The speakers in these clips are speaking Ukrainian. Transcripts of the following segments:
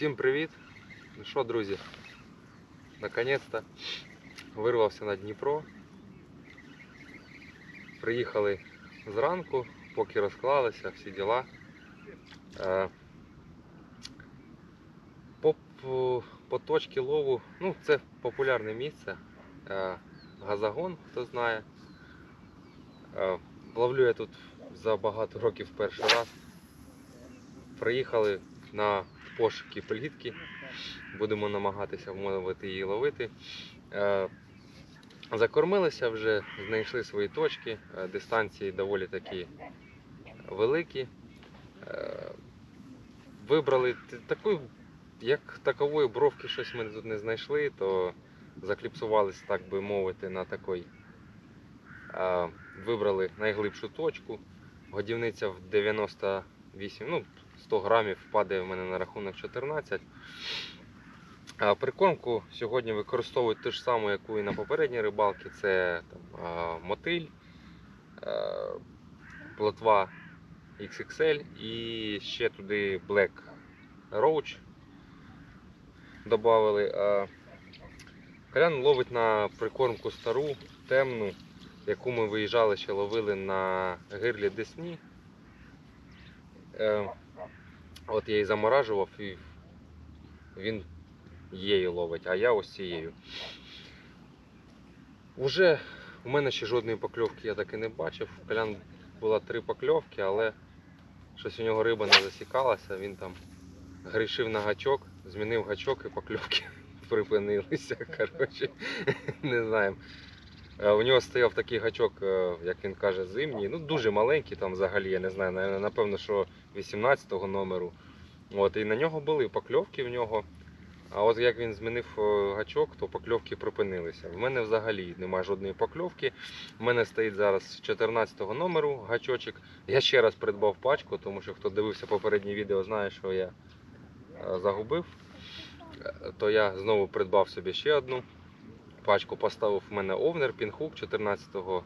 Всім привіт! Ну що, друзі, наконець-то вирвався на Дніпро. Приїхали зранку, поки розклалися, всі діла. Е, По, по, по точці лову, ну, це популярне місце. Е, Газагон, хто знає. Е, Ловлю я тут за багато років перший раз. Приїхали на пошуки плітки. Будемо намагатися вмовити її ловити. Е, Закормилися вже, знайшли свої точки. Е, Дистанції доволі такі великі. Е, Вибрали таку, як такової бровки щось ми тут не знайшли, то закліпсувалися, так би мовити, на такий. Е, Вибрали найглибшу точку. Годівниця в 98, ну, 100 грамів падає в мене на рахунок 14. А прикормку сьогодні використовують ту ж саму, яку і на попередній рибалці. Це там, мотиль, плотва XXL і ще туди Black Roach додали. Колян ловить на прикормку стару, темну, яку ми виїжджали ще ловили на гирлі Десні. От я її заморажував і він її ловить, а я ось цією. Уже у мене ще жодної покльовки я так і не бачив. У Колян було три покльовки, але щось у нього риба не засікалася, він там грішив на гачок, змінив гачок і покльовки припинилися. Коротше, не знаємо. Е, У нього стояв такий гачок, е, як він каже, зимній. Ну дуже маленький там взагалі, я не знаю, напевно, що 18-го номеру. От, і на нього були покльовки в нього. А от як він змінив е, гачок, то покльовки припинилися. В мене взагалі немає жодної покльовки. У мене стоїть зараз 14-го номеру гачочок. Я ще раз придбав пачку, тому що хто дивився попереднє відео, знає, що я загубив. То я знову придбав собі ще одну пачку, поставив в мене овнер, пінхук 14-го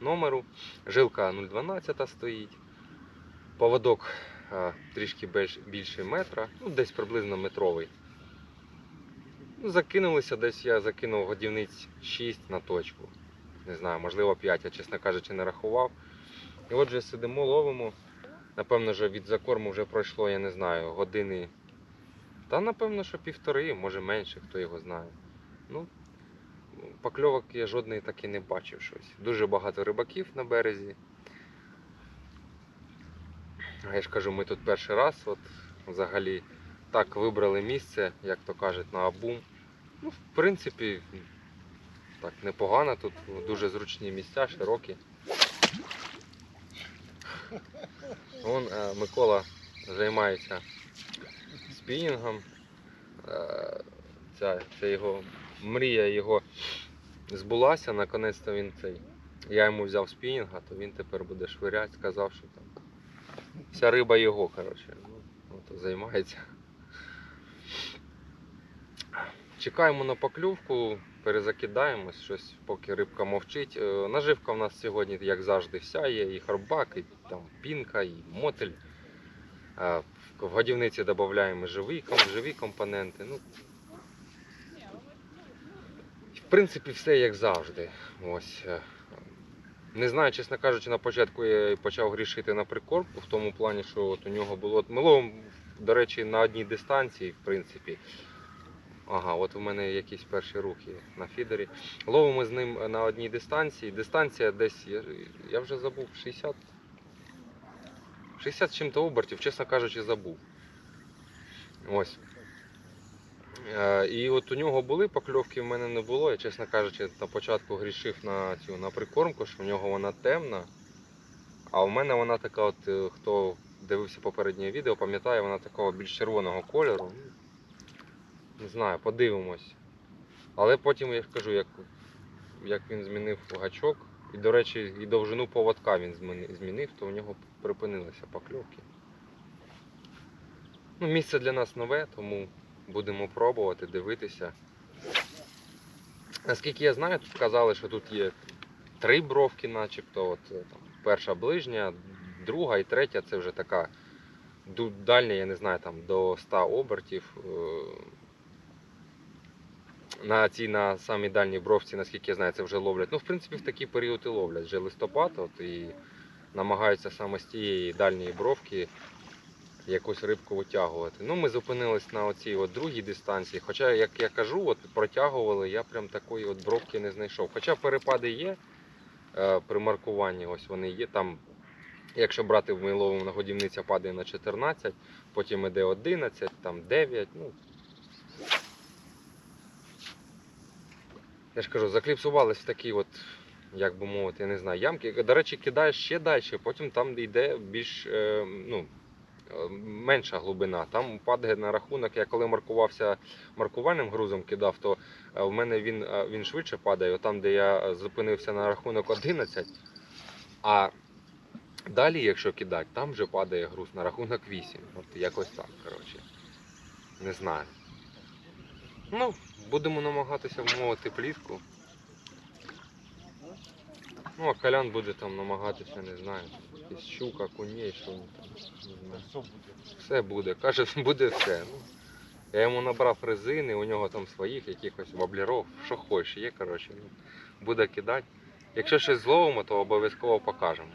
номеру. Жилка 0,12 стоїть. Поводок а, трішки більше метра, ну десь приблизно метровий. Ну, закинулися десь я закинув годівниць 6 на точку. Не знаю, можливо 5, я, чесно кажучи, не рахував. І отже сидимо, ловимо. Напевно, що від закорму вже пройшло, я не знаю, години. Та напевно, що півтори, може менше, хто його знає. Ну, покльовок я жодної так і не бачив щось. Дуже багато рибаків на березі. А я ж кажу, ми тут перший раз, от взагалі так вибрали місце, як то кажуть, на Абум. Ну, в принципі, так непогано, тут дуже зручні місця, широкі. Вон е, Микола займається спінінгом. Е, ця, це його мрія його збулася, наконець-то він цей. Я йому взяв спінінга, то він тепер буде швиряти, сказав, що там вся риба його, коротше. Ну, от, займається. Чекаємо на поклювку, перезакидаємось, щось, поки рибка мовчить. Е, Наживка в нас сьогодні, як завжди, вся є, і харбак, і там пінка, і мотель. В годівниці додаємо живі, живі компоненти. Ну, в принципі, все як завжди. Ось. е. Не знаю, чесно кажучи, на початку я почав грішити на прикормку, в тому плані, що от у нього було. Ми ловимо, до речі, на одній дистанції, в принципі. Ага, от у мене якісь перші рухи на фідері. Ловимо з ним на одній дистанції. Дистанція десь, я вже забув, 60. 60 чим-то обертів, чесно кажучи, забув. Ось. Е, І от у нього були покльовки, в мене не було. Я, чесно кажучи, на початку грішив на цю на прикормку, що в нього вона темна. А в мене вона така, от е, хто дивився попереднє відео, пам'ятає, вона такого більш червоного кольору. Не знаю, подивимось. Але потім я ж кажу, як, як він змінив гачок, і, до речі, і довжину поводка він змінив, то у нього припинилися покльовки. Ну, місце для нас нове, тому будемо пробувати, дивитися. Наскільки я знаю, тут казали, що тут є три бровки, начебто. От, е, там, перша ближня, друга і третя це вже така дальня, я не знаю, там до 100 обертів. е, На цій на самій дальній бровці, наскільки я знаю, це вже ловлять. Ну, в принципі, в такий період і ловлять вже листопад, от, і намагаються саме з тієї дальньої бровки якусь рибку витягувати. Ну, ми зупинились на оцій от другій дистанції. Хоча, як я кажу, от протягували, я прям такої от бровки не знайшов. Хоча перепади є е, при маркуванні, ось вони є. Там, якщо брати в миловому на годівниця падає на 14, потім іде 11, там 9. Ну, я ж кажу, закліпсувались в такі от, як би мовити, я не знаю, ямки. До речі, кидаєш ще далі, потім там йде більш е, ну, менша глибина. Там падає на рахунок, я коли маркувався маркувальним грузом кидав, то е, в мене він, е, він швидше падає. Там, де я е, зупинився на рахунок 11, а далі, якщо кидати, там вже падає груз на рахунок 8. От якось так, коротше. Не знаю. Ну, будемо намагатися вмовити плітку. Ну, а Колян буде там намагатися, не знаю, якісь щука, куней, що він там, не знаю. Все буде, каже, буде все. Ну, я йому набрав резини, у нього там своїх якихось ваблеров, що хочеш, є, коротше. Ну, буде кидати. Якщо щось зловимо, то обов'язково покажемо.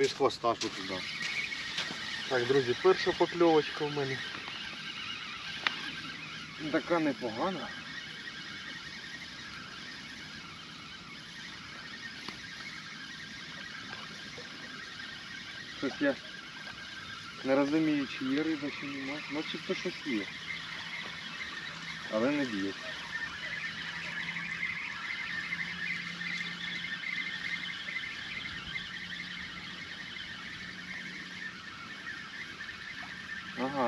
Без хвоста, що туди. Так, друзі, перша покльовочка в мене. Така непогана. Щось я не розумію, чи є риба, чи нема. Начебто щось є. Але не б'є.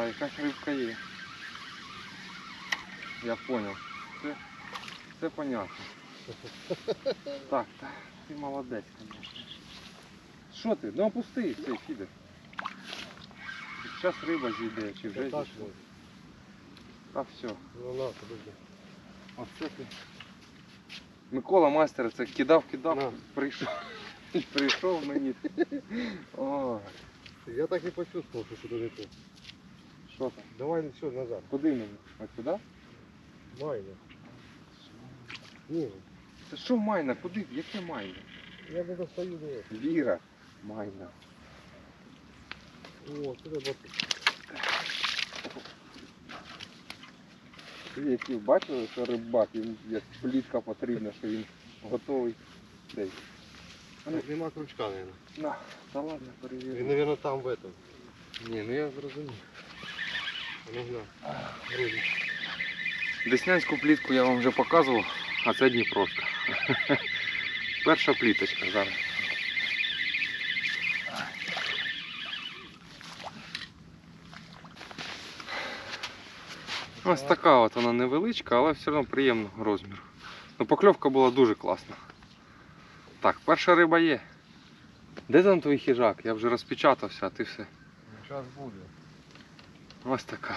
Ага, якась рибка є. Я понял. Це, це понятно. Так, так, ти молодець, конечно. Що ти? Ну опусти цей фідер. Зараз риба зійде, чи вже зійшла. Та все. Ну на, подожди. Оце ти. Микола майстер це кидав, кидав, На. прийшов. Прийшов мені. О, Я так і почувствовал, що щось не то. Що там? Давай все, назад. Куди мені? Ось сюди? Майна. Ні, Це що майна? Куди? Яке майна? я не достаю до этого. Віра. Майна. О, треба Ви які бачили, що рибак, він як плітка потрібна, що він готовий. Цей. Так, нема крючка, наверное. На, та ладно, Він, перевірю. наверное, там в этом. Ні, ну я зрозумів. А ну гля. Друзі. Деснянську плітку я вам вже показував, а це Дніпровська. Перша пліточка зараз. Ось така от вона невеличка, але все одно приємного розміру. Ну, покльовка була дуже класна. Так, перша риба є. Де там твій хижак? Я вже розпечатався, а ти все. Зараз буде. Ось така.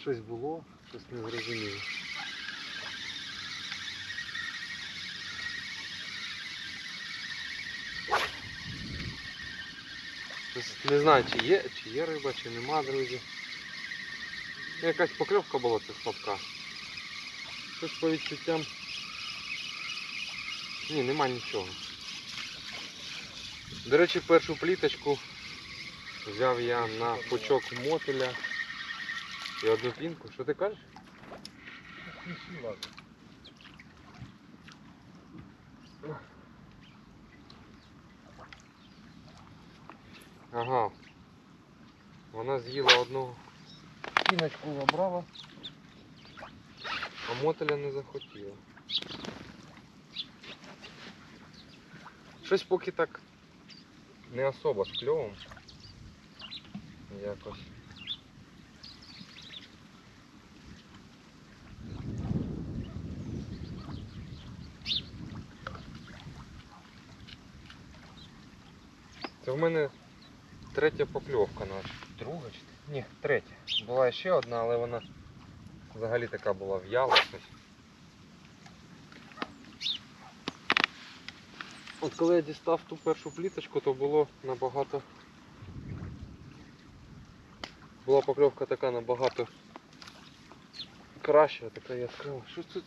Щось було, щось не зрозуміло. Не знаю, чи є, чи є риба, чи нема, друзі. Якась покльовка була це слабка. Щось по відчуттям. Ні, нема нічого. До речі, першу пліточку взяв я на пучок мотиля і одну пінку. Що ти кажеш? Ага. Вона з'їла одну Піночку забрала. А мотеля не захотіла. Щось поки так не особо з кльовом. Якось. Це в мене третя покльовка наша. Друга чи ні, третя. Була ще одна, але вона взагалі така була в'яла щось. От коли я дістав ту першу пліточку, то було набагато. Була покльовка така набагато краща, така яскрава. Що тут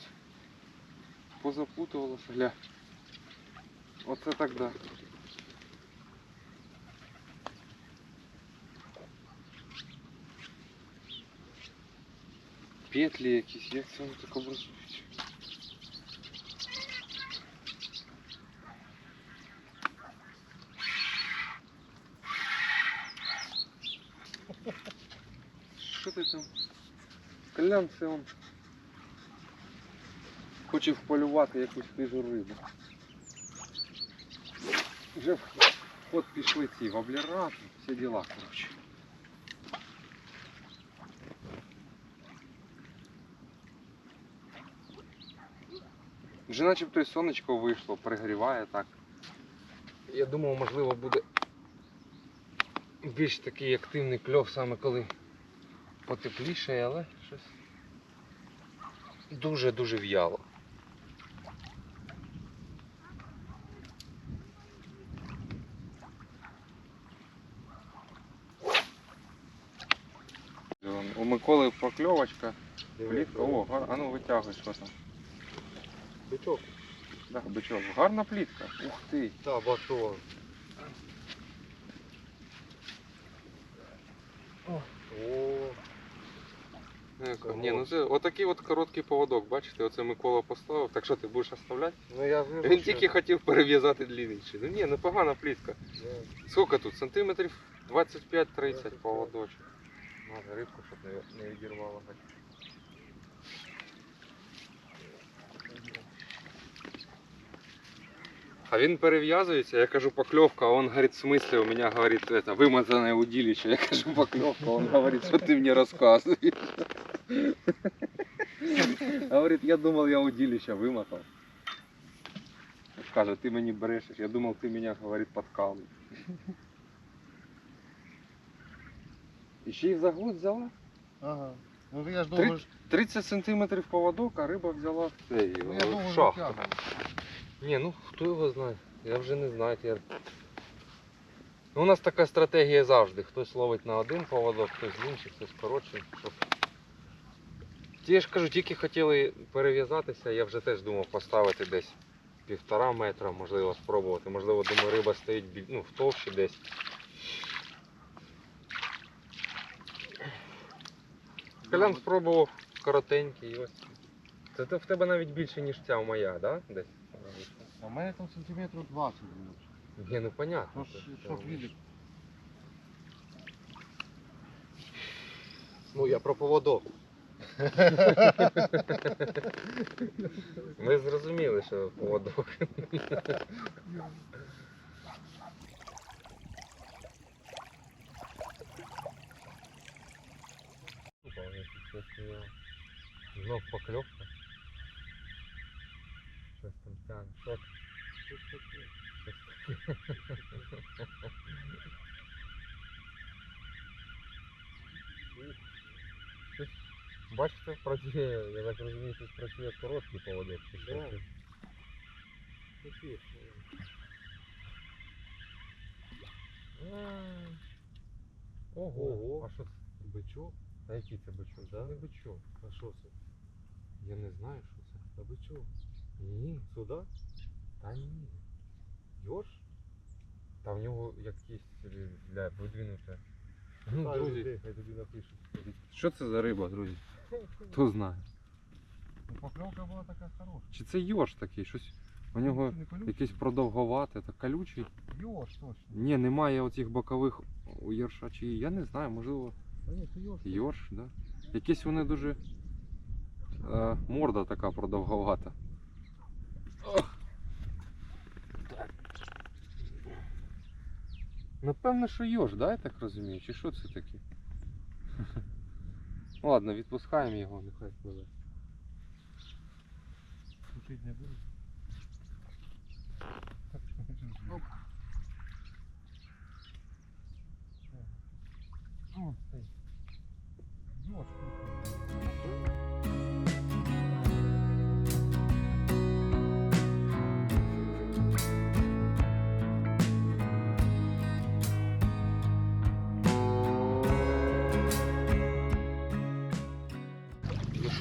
позапутувалося, гля. Оце так да. Петлі якісь, як це вони так образують? Що ти там? Колян це он хоче вполювати якусь хижу рибу. Вже в ход пішли ці воблера, всі діла, коротше. Вже начебто і сонечко вийшло, пригріває так. Я думав, можливо, буде більш такий активний кльов саме коли потепліше, але щось дуже-дуже в'яло. У Миколи покльовочка. Плітка. О, а ну витягуй, що там. Бичок. Да, бичок. Гарна плітка. Ух ти. Та, батон. О. Еко, Ні, ну це отакий от короткий поводок, бачите, оце Микола поставив. Так що ти будеш оставляти? ну я не Він тільки хотів перев'язати длинніший. Ну ні, непогана плітка. Скільки тут? Сантиметрів 25-30 поводочок. Надо рибку, щоб не, не відірвало. А він перев'язується, я кажу покльовка, а він говорить, в смысле, у меня, говорит, это, вымазанное удилище. Я кажу покльовка, он говорит, что ты мне рассказываешь. Говорит, я думал, я удилище вымотал. Каже, ти мені брешеш, я думав, ти мене, говорить, подкалуєш. І ще й загуд взяла. Ага. Ну я ж Три- думаю, що 30 сантиметрів поводок, а риба взяла цей, ну, о, я думаю, шахту. Ні, ну хто його знає. Я вже не знаю. Я... Ну, у нас така стратегія завжди. Хтось ловить на один поводок, хтось інший, хтось коротший. Щоб... Я ж кажу, тільки хотіли перев'язатися, я вже теж думав поставити десь півтора метра, можливо, спробувати. Можливо, думаю, риба стоїть ну, в товщі десь. Колян спробував коротенький і ось. Це в тебе навіть більше, ніж ця моя, да? А в мене там сантиметрів 20 було. Ні, ну понятно. Що ж, це- що це- ж видиш? Ну я про поводок. Ми зрозуміли, що поводок. Знов покльовка. Таке. Щось, Бачите, працює, я так розумію, тут працює короткий поводок. Да. Ого, Ого. а що це? Бичок? А який це бичок? Це не бичок. А що це? Я не знаю, що це. А бичок? Ні, Сюди? та ні. Йорш? Та в нього якийсь е, для видвинуте. Ну, Хай друзі, хай тобі напишуть. що це за риба, друзі? Хто знає? Ну, покльовка була така хороша. Чи це йорш такий? Щось у нього Не колючий? якийсь продовговате, та колючий. Йош, точно. Ні, немає оцих бокових у єрша чи я не знаю, можливо. Йорш, да? Якісь вони дуже. Е, морда така продовговата. Ох. Так. Напевно, що йорш, да, я так розумію? Чи що це таке? Ну, Ладно, відпускаємо його, нехай пливе. Учить не буду. Ну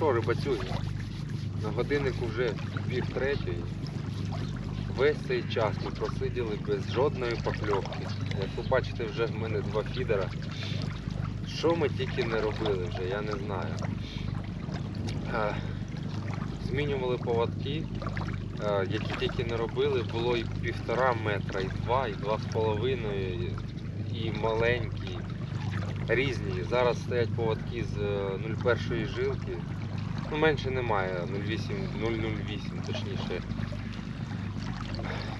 що, рибацюги, на годиннику вже пів третьої. Весь цей час ми просиділи без жодної покльовки. Як ви бачите, вже в мене два фідера. Що ми тільки не робили вже, я не знаю. Е, Змінювали поводки, е, які тільки не робили, було і півтора метра, і два, і два з половиною, і- маленькі, різні. Зараз стоять поводки з е, 0,1 жилки. Ну, менше немає, 0,8, 0,08 точніше.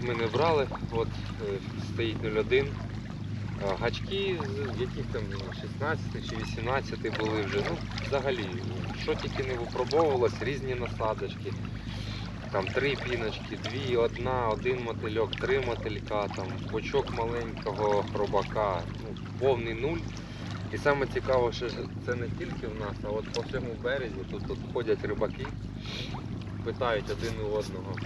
Ми не брали, от е, стоїть 0,1. Гачки, з яких там 16 чи 18 були вже. Ну, взагалі, що тільки не випробовувалось, різні насадочки. Там три піночки, дві, одна, один мотильок, три мотилька, там бочок маленького хробака, ну, повний нуль. І саме цікаво, що це не тільки в нас, а от по всьому березі тут, тут ходять рибаки, питають один у одного.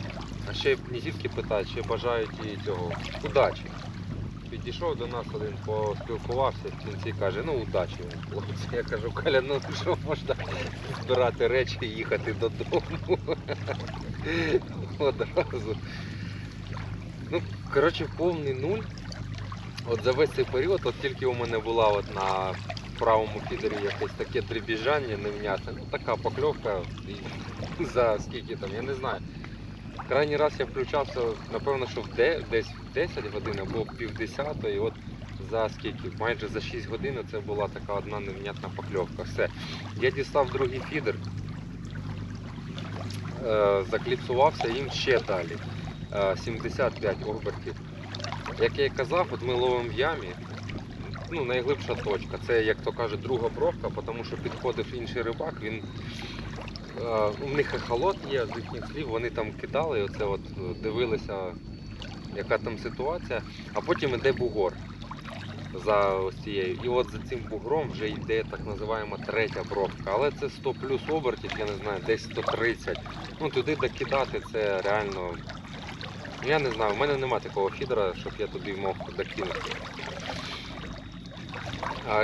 А ще не тільки питають, ще бажають і цього удачі. Підійшов до нас один, поспілкувався, в кінці каже, ну удачі хлопці. Я кажу, Каля, ну що можна збирати речі і їхати додому. Одразу. Ну, коротше, повний нуль. От за весь цей період, от тільки у мене була от на правому фідері якесь таке дрібіжання невнятне. Ну така покльовка і за скільки там, я не знаю. Крайній раз я включався, напевно, що в де, десь в 10 годин або в півдесятої, от за скільки, майже за 6 годин це була така одна невнятна покльовка. Все. Я дістав другий фідер, е, закліпсувався їм ще далі. Е, 75 обертів. Як я і казав, от ми ловимо в ямі. Ну, найглибша точка. Це, як то каже, друга бровка, тому що підходив інший рибак, він. е, У них ехолот є з їхніх слів, вони там кидали, оце от е, дивилися, яка там ситуація, а потім іде бугор за ось цією. І от за цим бугром вже йде так називаємо третя бровка. Але це 100 плюс обертів, я не знаю, десь 130. Ну туди докидати це реально. Я не знаю, у мене немає такого фідера, щоб я туди мог докинути.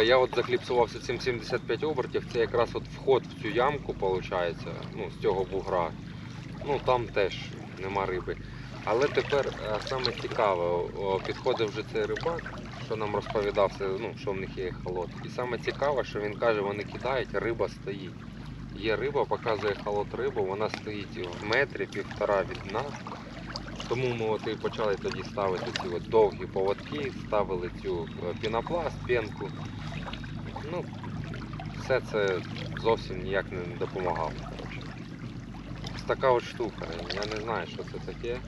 Я от закліпсувався цим 75 обертів, це якраз от вход в цю ямку, виходить, ну, з цього бугра. Ну там теж нема риби. Але тепер е, саме цікаве, підходив вже цей рибак, що нам розповідався, ну, що в них є холод. І саме цікаве, що він каже, вони кидають, риба стоїть. Є риба, показує холод рибу, вона стоїть в метрі, півтора від дна. Тому ми от і почали тоді ставити ці от довгі поводки, ставили цю е, пінопласт, пенку. Ну, все це зовсім ніяк не допомагало. Ось така от штука. Я не знаю, що це таке.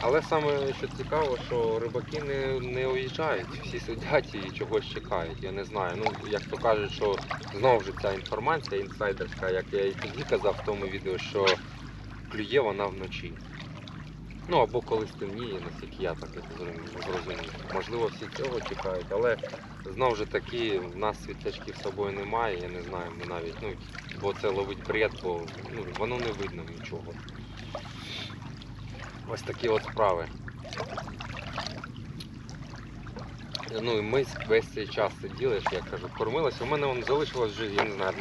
Але саме що цікаво, що рибаки не, не уїжджають, всі сидять і чогось чекають. Я не знаю. Ну, як то кажуть, що знову ж ця інформація інсайдерська, як я і тоді казав в тому відео, що клює вона вночі. Ну або коли стемніє, наскільки я так зрозумів-. Можливо, всі цього чекають, але знову ж таки в нас світлячків з собою немає, я не знаю, ми навіть, ну, бо це ловить бред, бо ну, воно не видно нічого. Ось такі от справи. Ну і ми весь цей час сиділи, як я кажу, кормилися. У мене вон залишилось вже, я не знаю,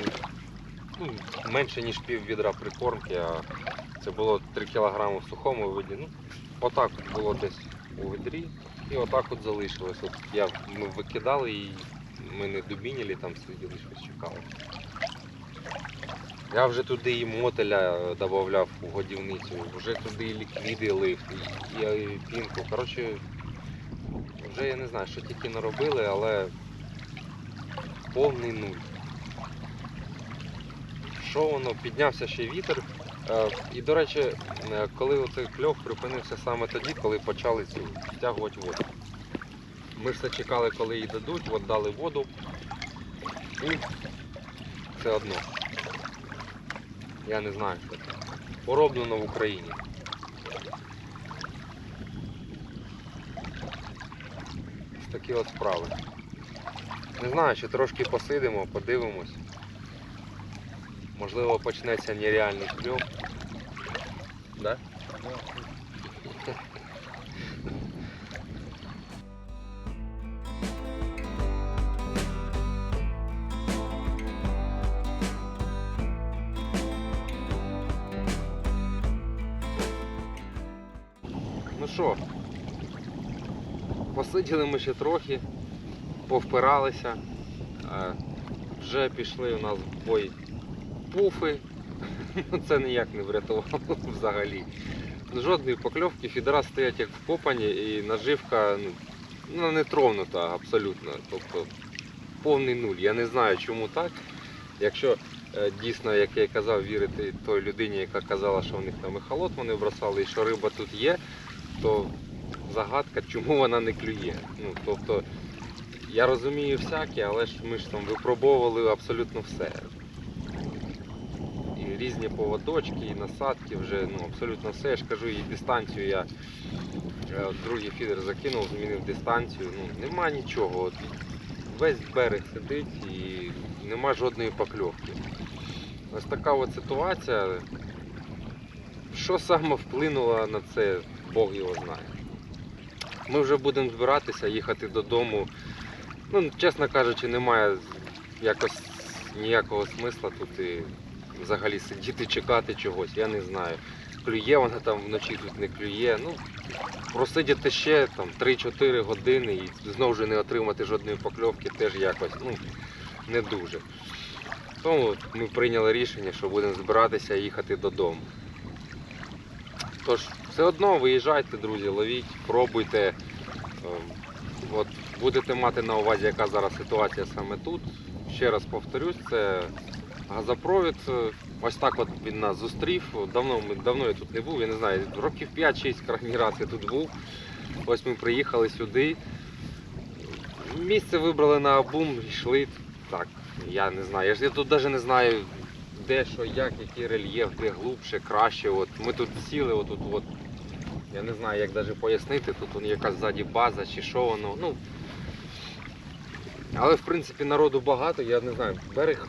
ну, менше ніж пів відра прикормки, а це було 3 кг в сухому виді. Ну, отак було десь у відрі. І отак от залишилось. От я, ми викидали і ми не дубініли, там сиділи, щось чекали. Я вже туди і мотеля додавав у годівницю, вже туди і ліквіди лив, і, і пінку. Коротше, вже я не знаю, що тільки не робили, але повний нуль. Що? Піднявся ще вітер. Е, І, до речі, е, коли оцей кльов припинився саме тоді, коли почали цю стягувати воду. Ми ж все чекали, коли її дадуть, от дали воду. І все одно. Я не знаю, що це. Пороблено в Україні. Ось такі от справи. Не знаю, ще трошки посидимо, подивимось. Можливо, почнеться нереальний кльов. Да? Ну що, посиділи ми ще трохи, повпиралися. Вже пішли у нас в бой пуфи. Це ніяк не врятувало взагалі. Жодної покльовки, фідера стоять як вкопані і наживка ну, ну, не тронута абсолютно. Тобто повний нуль. Я не знаю, чому так. Якщо е, дійсно, як я й казав, вірити той людині, яка казала, що в них там ехолот вони бросали і що риба тут є, то загадка, чому вона не клює. Ну, тобто, я розумію всяке, але ж ми ж там випробовували абсолютно все. Різні поводочки, і насадки вже ну, абсолютно все. Я ж кажу, і дистанцію я е, от другий фідер закинув, змінив дистанцію. Ну, нема нічого. От, весь берег сидить і нема жодної покльовки. Ось така от ситуація. Що саме вплинуло на це, Бог його знає. Ми вже будемо збиратися, їхати додому. Ну, чесно кажучи, немає якось ніякого смисла тут і взагалі сидіти, чекати чогось, я не знаю. Клює вона там вночі тут не клює. Ну, просидіти ще там 3-4 години і знову ж не отримати жодної покльовки теж якось ну, не дуже. Тому ми прийняли рішення, що будемо збиратися їхати додому. Тож, все одно виїжджайте, друзі, ловіть, пробуйте. Ем, От, будете мати на увазі, яка зараз ситуація саме тут. Ще раз повторюсь, це газопровід. Е, Ось так от він нас зустрів. Давно, давно я тут не був, я не знаю, років 5-6 крайній раз я тут був. Ось ми приїхали сюди. Місце вибрали на обум, йшли. Так, я не знаю. Я ж я тут навіть не знаю, де що, як, який рельєф, де глубше, краще. От ми тут сіли, отут, от, я не знаю, як навіть пояснити, тут вон якась ззаді база чи що воно. Ну, але в принципі народу багато, я не знаю, берег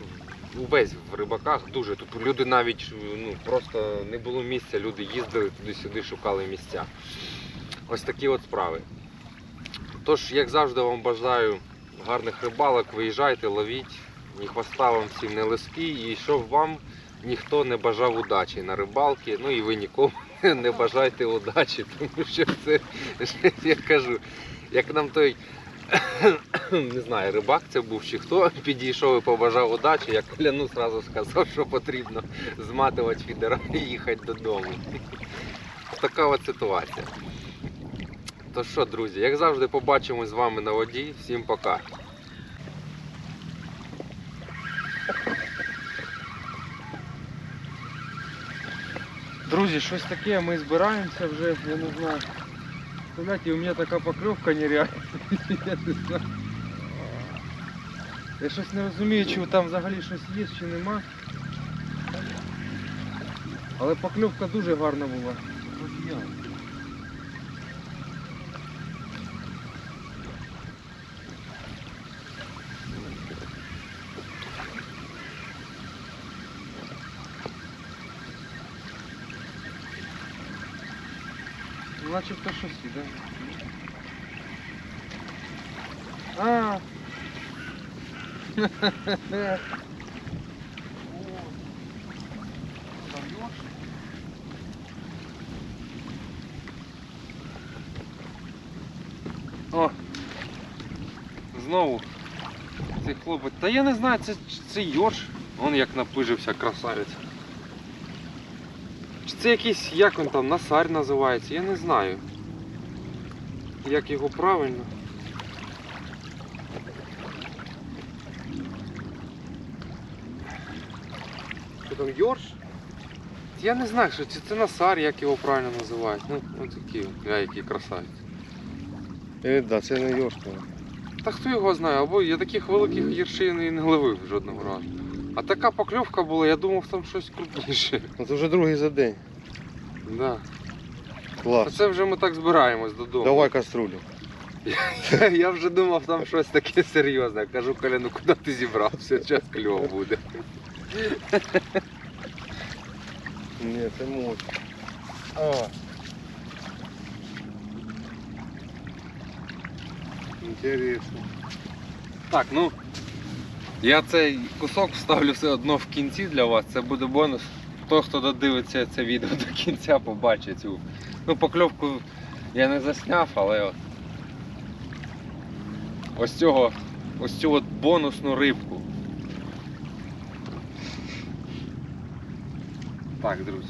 увесь в рибаках дуже. Тут люди навіть ну, просто не було місця, люди їздили туди-сюди, шукали місця. Ось такі от справи. Тож, як завжди, вам бажаю гарних рибалок, виїжджайте, ловіть, ні хвоста вам всім не лиски, і щоб вам ніхто не бажав удачі на рибалки, ну і ви нікому не бажайте удачі, тому що це, я кажу, як нам той не знаю, рибак це був чи хто, підійшов і побажав удачі, я кляну зразу сказав, що потрібно зматувати фідера і їхати додому. Така от ситуація. То що, друзі, як завжди, побачимось з вами на воді. Всім пока. Друзі, щось таке, ми збираємося вже, я не знаю. Знаєте, у меня такая поклевка нереальна. Я. Я щось не розумію, чи там взагалі щось є, чи нема. Але покльовка дуже гарна була. Начебто щось іде. А. О! Знову цей хлопець. Та я не знаю, це, це йорш. Он як напижився красавець. Чи це якийсь, як він там, насарь називається, я не знаю. Як його правильно. Там йорш? Я не знаю, що це, це насар, як його правильно називають. Ну, ось от, я який красавець. Е, да, це не йорш. мабуть. Та хто його знає, або я таких великих гіршин і не ловив жодного разу. А така покльовка була, я думав там щось крупніше. Ну це вже другий за день. Да. А це вже ми так збираємось додому. Давай каструлю. Я вже думав там щось таке серйозне. Кажу, Коля, ну куди ти зібрався? Час кльов буде. Ні, це. О. Інтересно. Так, ну. Я цей кусок вставлю все одно в кінці для вас. Це буде бонус. Хто, хто додивиться це відео до кінця, побачить цю. Ну, покльовку я не засняв, але от. Ось цього, ось цю от бонусну рибку. Так, друзі.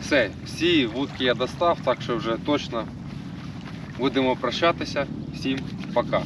Все, всі вудки я достав, так що вже точно будемо прощатися. Всім пока.